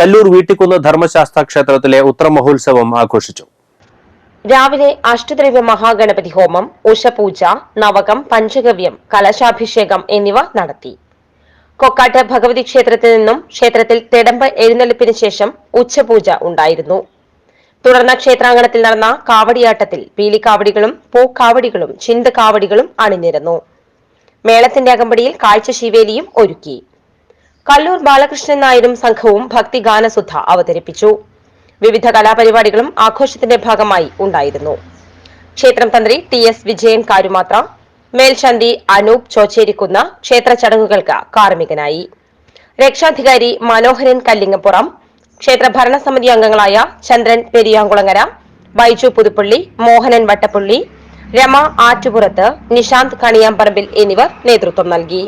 കല്ലൂർ വീട്ടിക്കുന്ന് ധർമ്മശാസ്ത്ര ക്ഷേത്രത്തിലെ ഉത്തര മഹോത്സവം ആഘോഷിച്ചു. രാവിലെ അഷ്ടദ്രവ്യ മഹാഗണപതി ഹോമം ഉഷപൂജ നവകം പഞ്ചഗവ്യം കലശാഭിഷേകം എന്നിവ നടത്തി. കൊക്കാട്ട് ഭഗവതി ക്ഷേത്രത്തിൽ നിന്നും ക്ഷേത്രത്തിൽ തെടമ്പ് എഴുന്നള്ളിപ്പിന് ശേഷം ഉച്ചപൂജ ഉണ്ടായിരുന്നു. തുടർന്ന് ക്ഷേത്രാങ്കണത്തിൽ നടന്ന കാവടിയാട്ടത്തിൽ പീലിക്കാവടികളും പൂക്കാവടികളും ചിന്ത് കാവടികളും അണിനിരന്നു. മേളത്തിന്റെ അകമ്പടിയിൽ കാഴ്ച ശിവേലിയും ഒരുക്കി. കല്ലൂർ ബാലകൃഷ്ണൻ നായരും സംഘവും ഭക്തിഗാനസുധ അവതരിപ്പിച്ചു. വിവിധ കലാപരിപാടികളും ആഘോഷത്തിന്റെ ഭാഗമായി ഉണ്ടായിരുന്നു. ക്ഷേത്രം തന്ത്രി ടി എസ് വിജയൻ കാരുമാത്ര മേൽശാന്തി അനൂപ് ചോച്ചേരിക്കുന്ന ക്ഷേത്ര ചടങ്ങുകൾക്ക് കാർമ്മികനായി. രക്ഷാധികാരി മനോഹരൻ കല്ലിങ്ങപ്പുറം ക്ഷേത്ര ഭരണസമിതി അംഗങ്ങളായ ചന്ദ്രൻ പെരിയാങ്കുളങ്ങര ബൈജു പുതുപ്പള്ളി മോഹനൻ വട്ടപ്പള്ളി രമ ആറ്റുപുറത്ത് നിശാന്ത് കണിയാമ്പറമ്പിൽ എന്നിവർ നേതൃത്വം നൽകി.